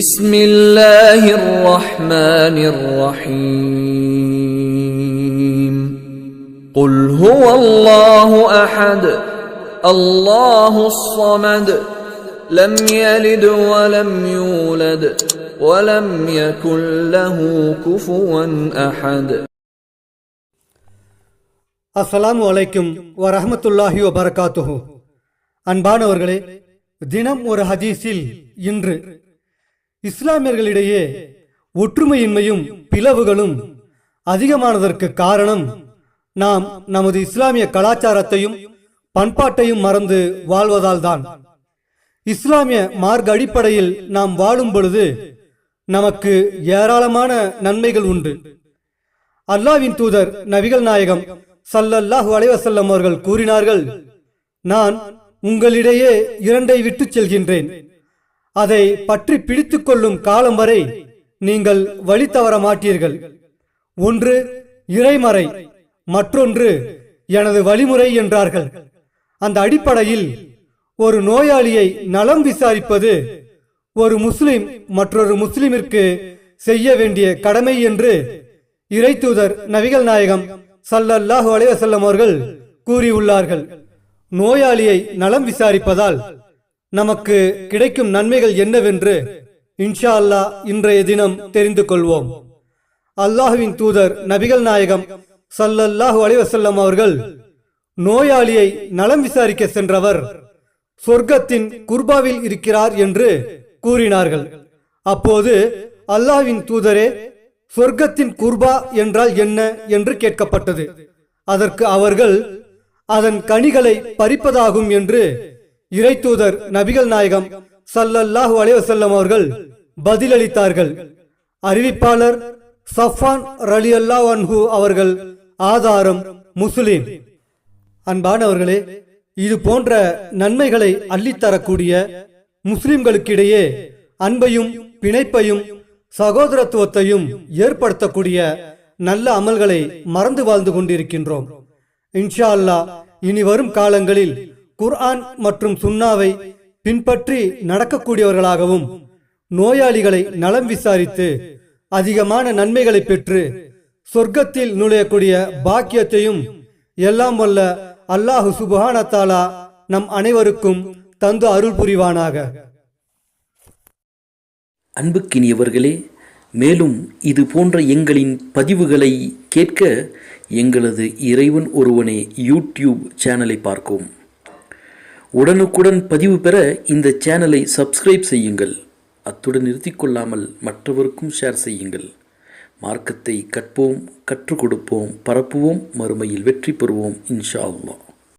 بسم الله الرحمن الرحيم قل هو الله احد الله الصمد لم يلد ولم يولد ولم يكن له كفوا احد அஸ்ஸலாமு அலைக்கும் வரஹ்மத்துல்லாஹி வபரகாத்துஹு அன்பானவர்களே தினம் ஒரு ஹதீஸில் இன்று இஸ்லாமியர்களிடையே ஒற்றுமையின்மையும் பிளவுகளும் அதிகமானதற்கு காரணம் நாம் நமது இஸ்லாமிய கலாச்சாரத்தையும் பண்பாட்டையும் மறந்து வாழ்வதால்தான். இஸ்லாமிய மார்க்க அடிப்படையில் நாம் வாழும் பொழுது நமக்கு ஏராளமான நன்மைகள் உண்டு. அல்லாவின் தூதர் நபிகள் நாயகம் சல்லல்லாஹு அலைவசல்லம் அவர்கள் கூறினார்கள் நான் உங்களிடையே இரண்டை விட்டுச் செல்கின்றேன். அதை பற்றி பிடித்து கொள்ளும் காலம் வரை நீங்கள் வழி தவற மாட்டீர்கள். ஒன்று இறைமறை. மற்றொன்று எனது வழிமுறை என்றார்கள். அந்த அடிப்படையில் ஒரு நோயாளியை நலம் விசாரிப்பது ஒரு முஸ்லிம் மற்றொரு முஸ்லிமிற்கு செய்ய வேண்டிய கடமை என்று இறைத்தூதர் நபிகள் நாயகம் சல்லல்லாஹு அலைவசல்லம் அவர்கள் கூறியுள்ளார்கள். நோயாளியை நலம் விசாரிப்பதால் நமக்கு கிடைக்கும் நன்மைகள் என்னவென்று இன்ஷா அல்லாஹ் இன்றைய தினம் தெரிந்து கொள்வோம். அல்லாஹுவின் தூதர் நபிகள் நாயகம் சல்லல்லாஹு அலிவசல்லம் அவர்கள் நோயாளியை நலம் விசாரிக்க சென்றவர் சொர்க்கத்தின் குர்பாவில் இருக்கிறார் என்று கூறினார்கள். அப்போது அல்லாஹ்வின் தூதரே சொர்க்கத்தின் குர்பா என்றால் என்ன என்று கேட்கப்பட்டது. அதற்கு அவர்கள் அதன் கனிகளை பறிப்பதாகும் என்று இறைத்தூதர் நபிகள் நாயகம் சல்லல்லாஹு அலைவசல்லம் அவர்கள் பதிலளித்தார்கள். அறிவிப்பாளர் சஃபான் ரலி அன்ஹு அவர்கள் ஆதாரம் முஸ்லிம். அன்பானவர்களே இது போன்ற நன்மைகளை அள்ளித்தரக்கூடிய முஸ்லிம்களுக்கிடையே அன்பையும் பிணைப்பையும் சகோதரத்துவத்தையும் ஏற்படுத்தக்கூடிய நல்ல அமல்களை மறந்து வாழ்ந்து கொண்டிருக்கின்றோம். இன்ஷா அல்லாஹ் இனி வரும் காலங்களில் குர்ஆன் மற்றும் சுன்னாவை பின்பற்றி நடக்கக்கூடியவர்களாகவும் நோயாளிகளை நலம் விசாரித்து அதிகமான நன்மைகளை பெற்று சொர்க்கத்தில் நுழையக்கூடிய பாக்கியத்தையும் எல்லாம் வல்ல அல்லாஹு சுபஹானத்தாலா நம் அனைவருக்கும் தந்து அருள் புரிவானாக. அன்புக்கினியவர்களே மேலும் இது போன்ற எங்களின் பதிவுகளை கேட்க எங்களது இறைவன் ஒருவனே யூடியூப் சேனலை பார்க்கவும். உடனுக்குடன் பதிவு பெற இந்த சேனலை சப்ஸ்கிரைப் செய்யுங்கள். அத்துடன் நிறுத்திக்கொள்ளாமல் மற்றவருக்கும் ஷேர் செய்யுங்கள். மார்க்கத்தை கற்போம் கற்றுக் கொடுப்போம் பரப்புவோம் மறுமையில் வெற்றி பெறுவோம் இன்ஷா அல்லா